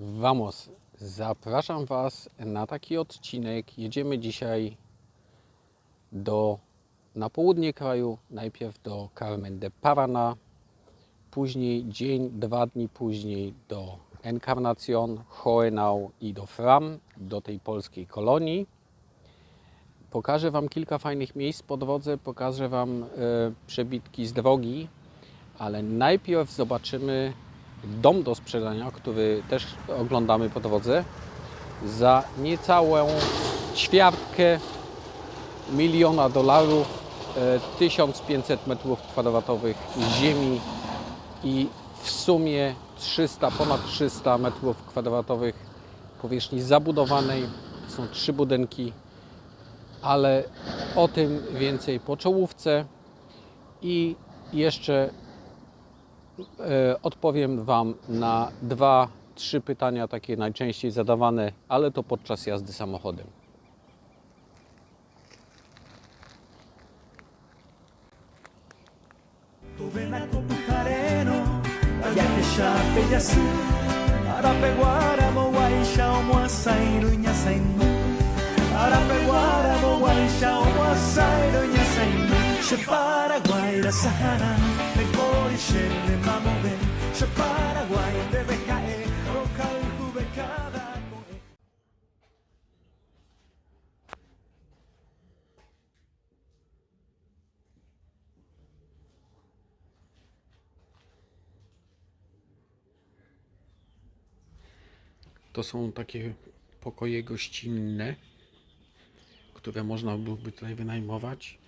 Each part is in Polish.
Vamos! Zapraszam Was na taki odcinek. Jedziemy dzisiaj do, na południe kraju. Najpierw do Carmen de Parana, później dzień, dwa dni później do Encarnacion, Hohenau i do Fram, do tej polskiej kolonii. Pokażę Wam kilka fajnych miejsc po drodze, pokażę Wam e, przebitki z drogi, ale najpierw zobaczymy dom do sprzedania, który też oglądamy po drodze, za niecałą ćwiartkę miliona dolarów, e, 1500 metrów kwadratowych ziemi i w sumie 300, ponad 300 metrów kwadratowych powierzchni zabudowanej. Są trzy budynki, ale o tym więcej po czołówce i jeszcze e, odpowiem Wam na dwa, trzy pytania takie najczęściej zadawane, ale to podczas jazdy samochodem. Paraguay la sahara Me gori She Paraguay bekada con e To są takie pokoje gościnne, które można byłoby tutaj wynajmować.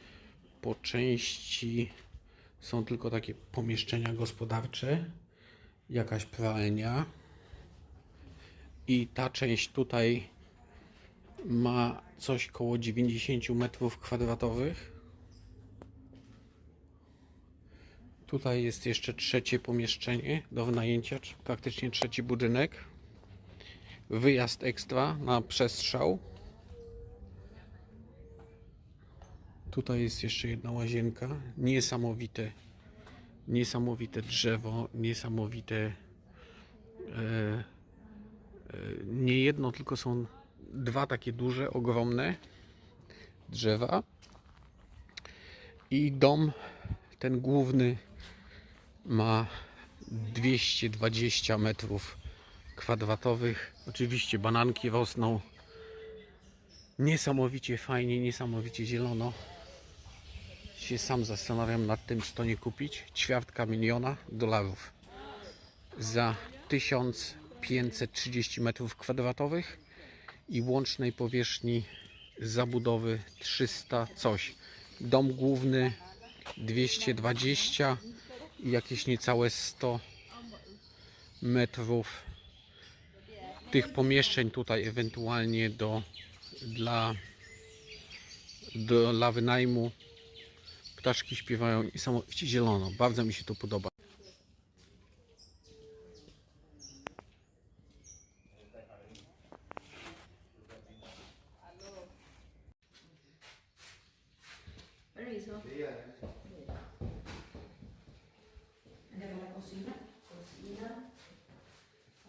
Po części są tylko takie pomieszczenia gospodarcze, jakaś pralnia. I ta część tutaj ma coś koło 90 metrów kwadratowych. Tutaj jest jeszcze trzecie pomieszczenie do wynajęcia, praktycznie trzeci budynek wyjazd ekstra na przestrzał. Tutaj jest jeszcze jedna łazienka. Niesamowite, niesamowite drzewo, niesamowite. E, e, nie jedno, tylko są dwa takie duże, ogromne drzewa. I dom, ten główny, ma 220 metrów kwadratowych. Oczywiście bananki rosną. Niesamowicie fajnie, niesamowicie zielono. Się sam zastanawiam nad tym, czy to nie kupić. Ćwiartka miliona dolarów za 1530 metrów kwadratowych i łącznej powierzchni zabudowy 300 coś. Dom główny 220 i jakieś niecałe 100 metrów tych pomieszczeń tutaj ewentualnie do dla dla wynajmu ptaszki śpiewają niesamowicie zielono. Bardzo mi się to podoba.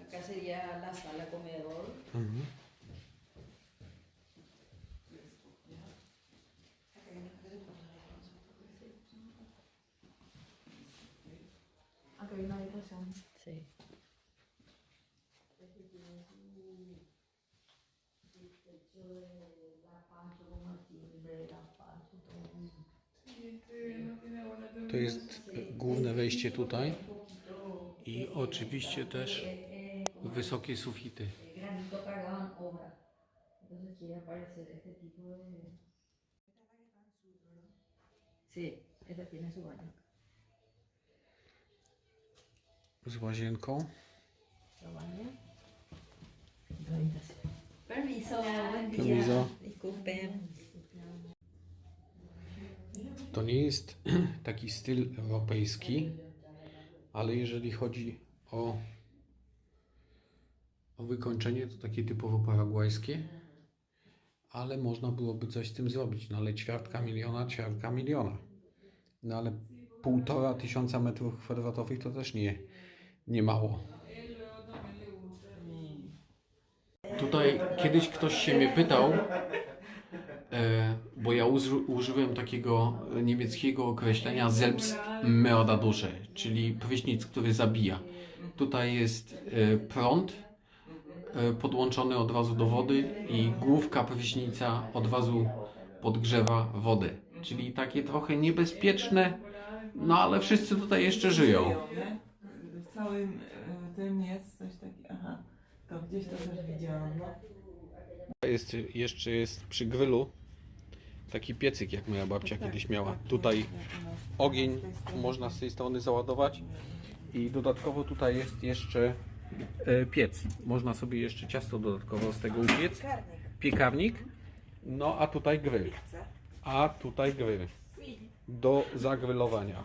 Acá sería la sala comedor. To jest główne wejście tutaj i oczywiście też wysokie sufity z łazienką. Permiso, buen día. Permiso. Disculpen. To nie jest taki styl europejski, ale jeżeli chodzi o, o wykończenie, to takie typowo paragwajskie, ale można byłoby coś z tym zrobić. No ale ćwiartka miliona, ćwiartka miliona. No ale półtora tysiąca metrów kwadratowych to też nie, nie mało. Tutaj kiedyś ktoś się mnie pytał, bo ja uży, użyłem takiego niemieckiego określenia Selbstmörderdusze, czyli prysznic, który zabija. Tutaj jest e, prąd e, podłączony od razu do wody i główka prysznica od razu podgrzewa wodę. Czyli takie trochę niebezpieczne, no ale wszyscy tutaj jeszcze żyją. W całym e, tym jest coś takiego. Aha, to gdzieś to też widziałam. No. Jest, jeszcze jest przy grylu taki piecyk, jak moja babcia Tak, kiedyś miała. tak, Tutaj ogień Z można z tej strony załadować i dodatkowo tutaj jest jeszcze e, piec. Można sobie jeszcze ciasto dodatkowo z tego upiec. Piekarnik. No a tutaj grill. A tutaj grill. Do zagrylowania.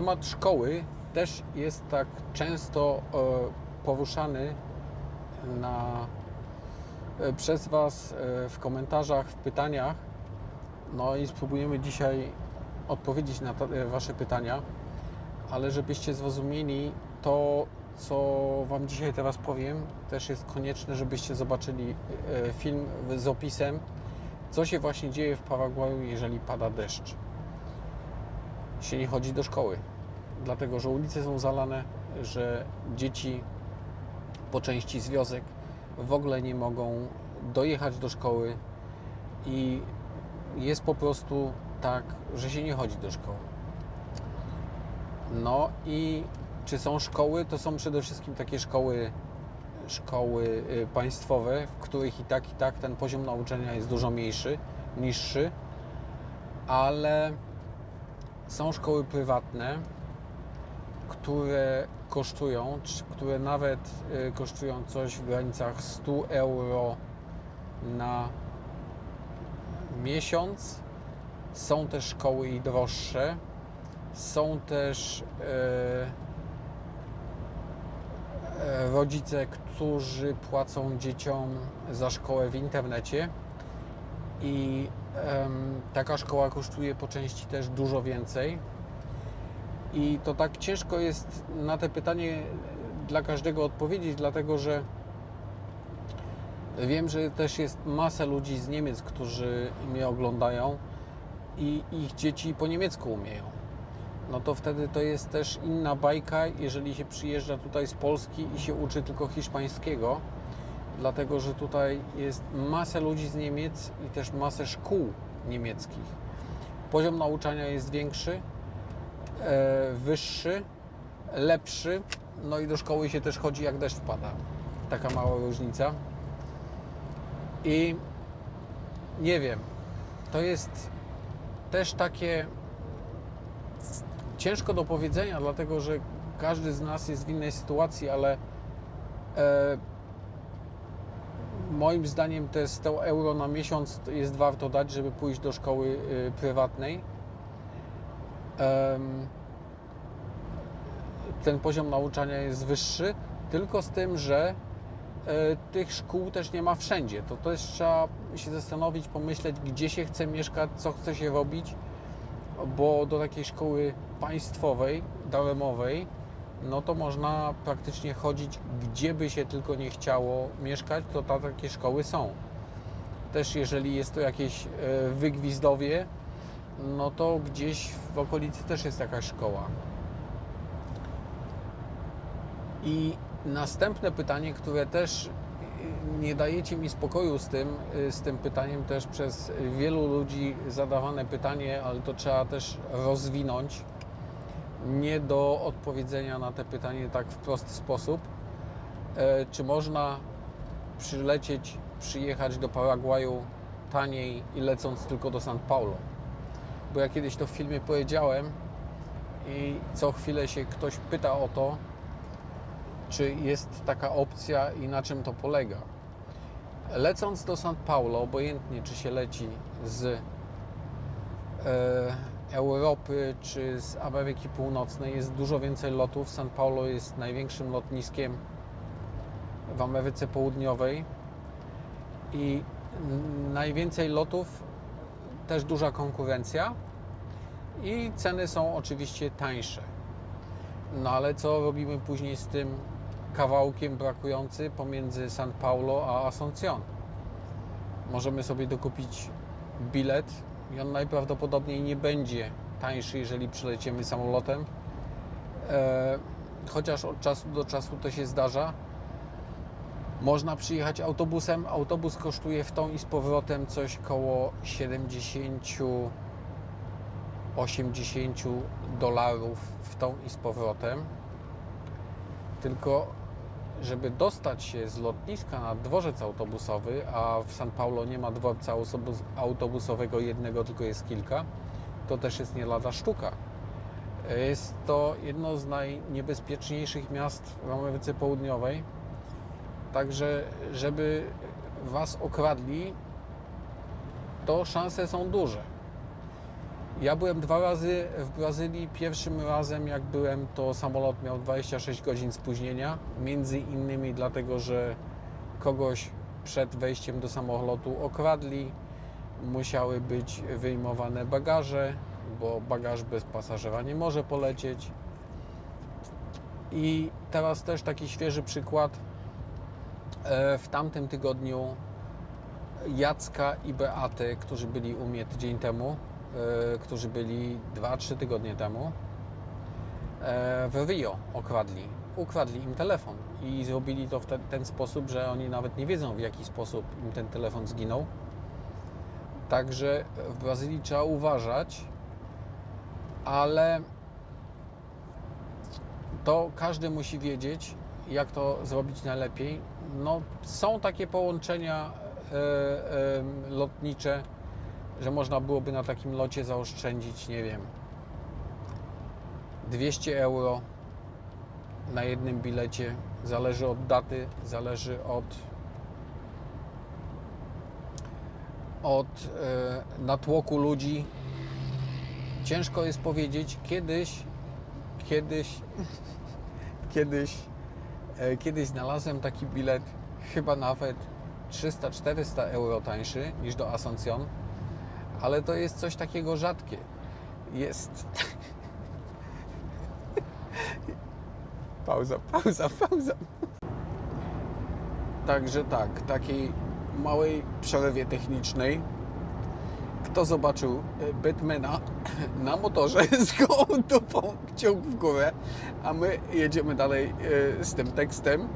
Temat szkoły też jest tak często e, poruszany na, e, przez Was e, w komentarzach, w pytaniach. No i spróbujemy dzisiaj odpowiedzieć na Wasze pytania, ale żebyście zrozumieli to, co Wam dzisiaj teraz powiem, też jest konieczne, żebyście zobaczyli film z opisem, co się właśnie dzieje w Paragwaju, jeżeli pada deszcz nie chodzi do szkoły. Dlatego, że ulice są zalane, że dzieci po części z wiosek w ogóle nie mogą dojechać do szkoły i jest po prostu tak, że się nie chodzi do szkoły. No i czy są szkoły? To są przede wszystkim takie szkoły, szkoły y, państwowe, w których i tak, i tak ten poziom nauczania jest dużo mniejszy, niższy, ale są szkoły prywatne, które kosztują, które nawet y, kosztują coś w granicach 100 euro na miesiąc. Są też szkoły i droższe. Są też e, e, rodzice, którzy płacą dzieciom za szkołę w internecie i taka szkoła kosztuje po części też dużo więcej. I to tak ciężko jest na te pytanie dla każdego odpowiedzieć, dlatego że wiem, że też jest masa ludzi z Niemiec, którzy mnie oglądają i ich dzieci po niemiecku umieją. No to wtedy to jest też inna bajka, jeżeli się przyjeżdża tutaj z Polski i się uczy tylko hiszpańskiego dlatego że tutaj jest masę ludzi z Niemiec i też masę szkół niemieckich. Poziom nauczania jest większy, wyższy, lepszy, no i do szkoły się też chodzi jak deszcz pada. Taka mała różnica. I nie wiem, to jest też takie ciężko do powiedzenia, dlatego że każdy z nas jest w innej sytuacji, ale e, moim zdaniem te 100 euro na miesiąc jest warto dać, żeby pójść do szkoły y, prywatnej. Ten poziom nauczania jest wyższy, tylko z tym, że e, tych szkół też nie ma wszędzie. To też trzeba się zastanowić, pomyśleć, gdzie się chce mieszkać, co chce się robić, bo do takiej szkoły państwowej, darmowej, no to można praktycznie chodzić, gdzie by się tylko nie chciało mieszkać, to ta, takie szkoły są. Też jeżeli jest to jakieś e, wygwizdowie, no to gdzieś w okolicy też jest jakaś szkoła. I następne pytanie, które też y, nie dajecie mi spokoju z tym, y, z tym pytaniem też przez wielu ludzi zadawane pytanie, ale to trzeba też rozwinąć. nie do odpowiedzenia na te pytanie tak w prosty sposób. E, czy można przylecieć, przyjechać do Paragwaju taniej i lecąc tylko do São Paulo? Bo ja kiedyś to w filmie powiedziałem i co chwilę się ktoś pyta o to, czy jest taka opcja i na czym to polega. Lecąc do São Paulo, obojętnie czy się leci z e, Europy czy z Ameryki Północnej, jest dużo więcej lotów. São Paulo jest największym lotniskiem w Ameryce Południowej i najwięcej lotów, też duża konkurencja i ceny są oczywiście tańsze. No ale co robimy później z tym kawałkiem brakujący pomiędzy São Paulo a Asunción? Możemy sobie dokupić bilet i on najprawdopodobniej nie będzie tańszy, jeżeli przyleciemy samolotem. E, chociaż od czasu do czasu to się zdarza. Można przyjechać autobusem. Autobus kosztuje w tą i z powrotem coś koło 70 80 dolarów w tą i z powrotem. Tylko, żeby dostać się z lotniska na dworzec autobusowy, a w São Paulo nie ma dworca autobus- autobusowego jednego, tylko jest kilka, to też jest nie lada sztuka. Jest to jedno z najniebezpieczniejszych miast w Ameryce Południowej. Także, żeby Was okradli, to szanse są duże. Ja byłem dwa razy w Brazylii. Pierwszym razem, jak byłem, to samolot miał 26 godzin spóźnienia. Między innymi dlatego, że kogoś przed wejściem do samolotu okradli. Musiały być wyjmowane bagaże, bo bagaż bez pasażera nie może polecieć. I teraz też taki świeży przykład. E, W tamtym tygodniu Jacka i Beaty, którzy byli u mnie tydzień temu, e, którzy byli 2-3 tygodnie temu, e, w Rio okradli. Ukradli im telefon i zrobili to w ten, ten sposób, że oni nawet nie wiedzą, w jaki sposób im ten telefon zginął. Także w Brazylii trzeba uważać, ale to każdy musi wiedzieć, jak to zrobić najlepiej. No, są takie połączenia e, e, lotnicze, że można byłoby na takim locie zaoszczędzić, nie wiem, 200 euro na jednym bilecie. Zależy od daty, zależy od od e, natłoku ludzi. Ciężko jest powiedzieć, kiedyś kiedyś kiedyś kiedyś znalazłem taki bilet chyba nawet 300-400 euro tańszy niż do Asuncion, ale to jest coś takiego rzadkie. Jest pauza, pauza, pauza. Także tak, takiej małej przerwie technicznej. Kto zobaczył e, Batmana na motorze z gołą dupą w górę, a my jedziemy dalej e, z tym tekstem.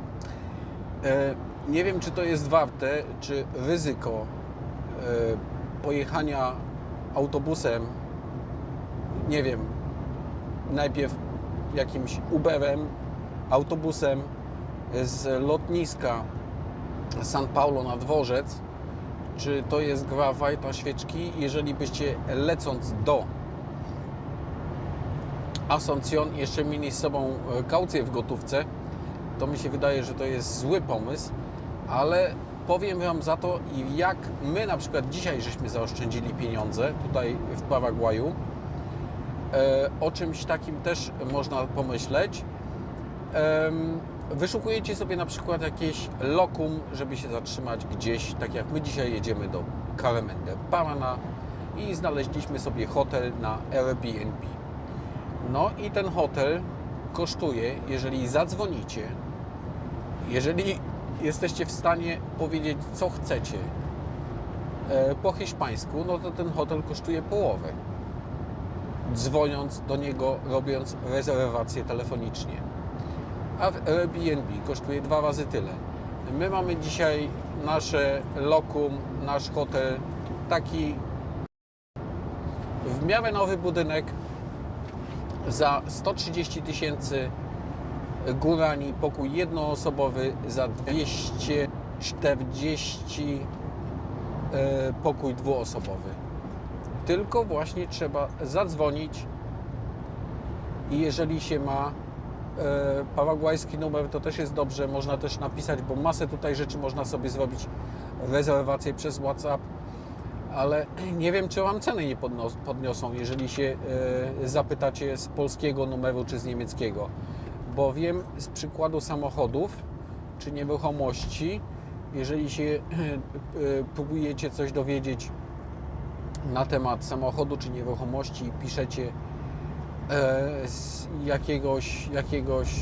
E, Nie wiem, czy to jest warte, czy ryzyko pojechania autobusem, nie wiem, najpierw jakimś Uberem, autobusem z lotniska San Paulo na dworzec, czy to jest gra wajta świeczki, jeżeli byście lecąc do Asuncion jeszcze mieli z sobą e, kaucję w gotówce, to mi się wydaje, że to jest zły pomysł, ale powiem Wam za to, jak my na przykład dzisiaj żeśmy zaoszczędzili pieniądze tutaj w Paragwaju, e, o czymś takim też można pomyśleć. Wyszukujecie sobie na przykład jakieś lokum, żeby się zatrzymać gdzieś, tak jak my dzisiaj jedziemy do Carmen de Parana i znaleźliśmy sobie hotel na Airbnb. No i ten hotel kosztuje, jeżeli zadzwonicie, jeżeli jesteście w stanie powiedzieć, co chcecie e, po hiszpańsku, no to ten hotel kosztuje połowę. Dzwoniąc do niego, robiąc rezerwację telefonicznie. A w Airbnb kosztuje dwa razy tyle. My mamy dzisiaj nasze lokum, nasz hotel, taki w miarę nowy budynek za 130 tysięcy górani pokój jednoosobowy, za 240 e, pokój dwuosobowy. Tylko właśnie trzeba zadzwonić i jeżeli się ma paragwajski numer, to też jest dobrze, można też napisać, bo masę tutaj rzeczy można sobie zrobić, rezerwacje przez WhatsApp, ale nie wiem, czy Wam ceny nie podniosą, jeżeli się e, zapytacie z polskiego numeru czy z niemieckiego. Bo wiem z przykładu samochodów czy nieruchomości, jeżeli się e, e, próbujecie coś dowiedzieć na temat samochodu czy nieruchomości i piszecie e, z jakiegoś, jakiegoś e,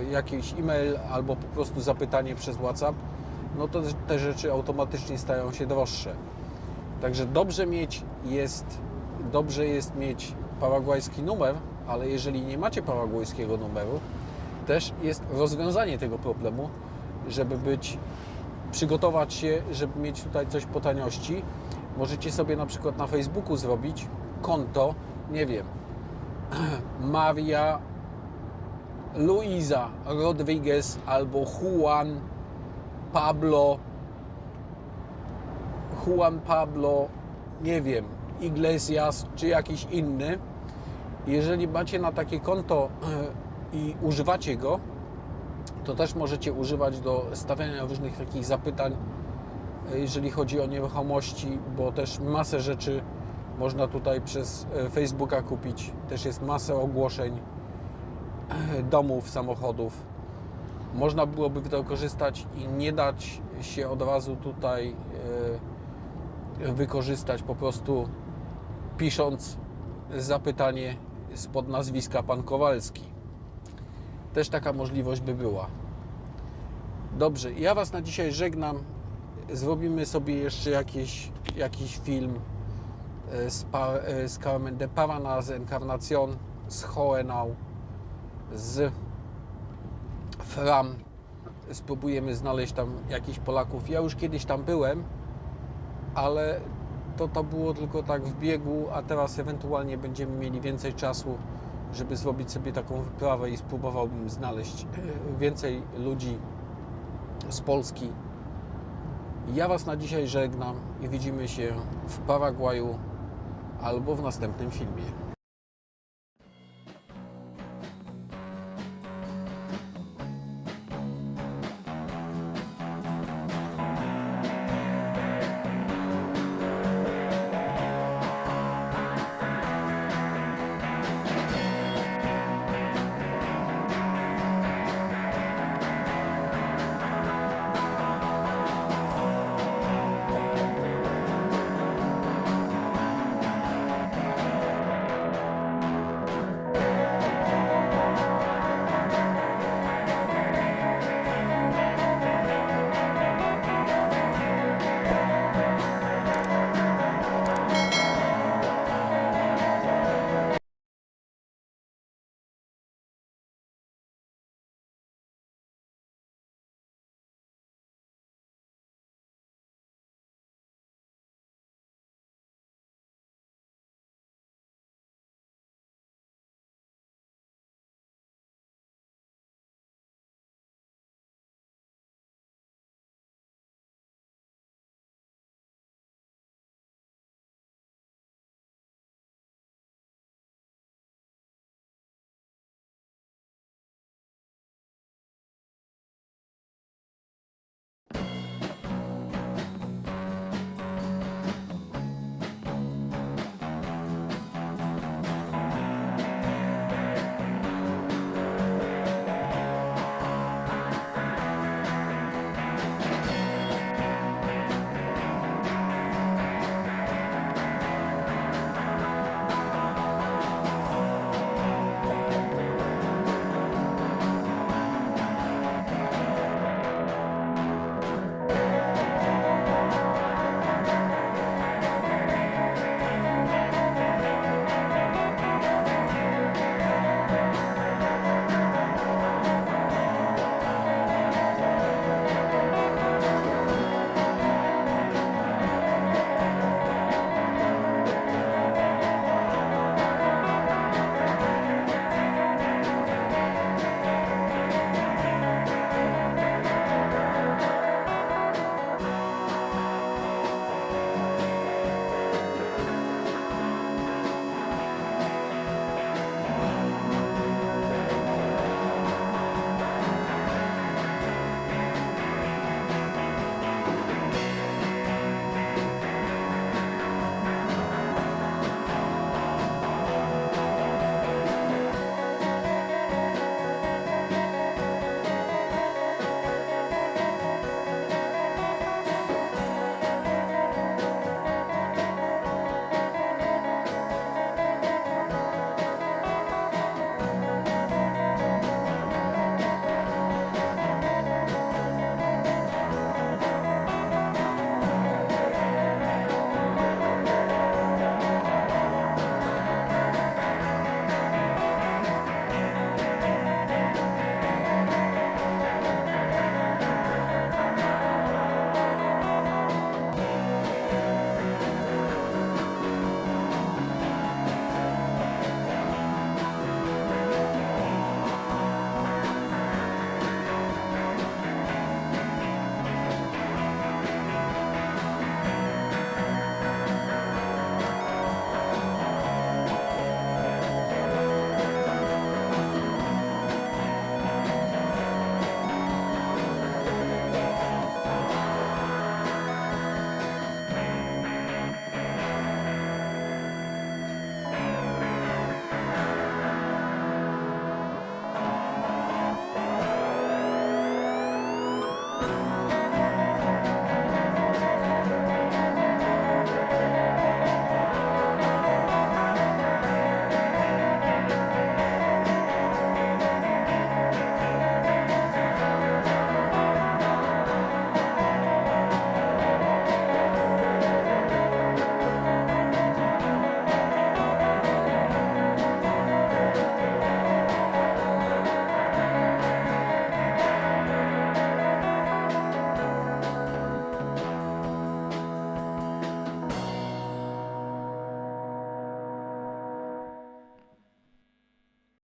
e, jakiś e-mail albo po prostu zapytanie przez WhatsApp, no to te rzeczy automatycznie stają się droższe. Także dobrze mieć jest, dobrze jest mieć paragwajski numer, ale jeżeli nie macie paragwajskiego numeru, też jest rozwiązanie tego problemu, żeby być, przygotować się, żeby mieć tutaj coś po taniości. Możecie sobie na przykład na Facebooku zrobić konto, nie wiem, Maria Luisa Rodriguez albo Juan Pablo Juan Pablo, nie wiem, Iglesias czy jakiś inny. Jeżeli macie na takie konto i używacie go, to też możecie używać do stawiania różnych takich zapytań, e, jeżeli chodzi o nieruchomości, bo też masę rzeczy można tutaj przez e, Facebooka kupić. Też jest masę ogłoszeń e, domów, samochodów. Można byłoby to korzystać i nie dać się od razu tutaj e, wykorzystać po prostu pisząc zapytanie spod nazwiska Pan Kowalski. Też taka możliwość by była. Dobrze, ja Was na dzisiaj żegnam. Zrobimy sobie jeszcze jakiś, jakiś film z, e, Carmen de Parana, z Encarnacion, z Hohenau, z Fram. Spróbujemy znaleźć tam jakichś Polaków. Ja już kiedyś tam byłem, ale to, to było tylko tak w biegu, a teraz ewentualnie będziemy mieli więcej czasu, żeby zrobić sobie taką wyprawę i spróbowałbym znaleźć e, więcej ludzi z Polski. Ja Was na dzisiaj żegnam i widzimy się w Paragwaju albo w następnym filmie.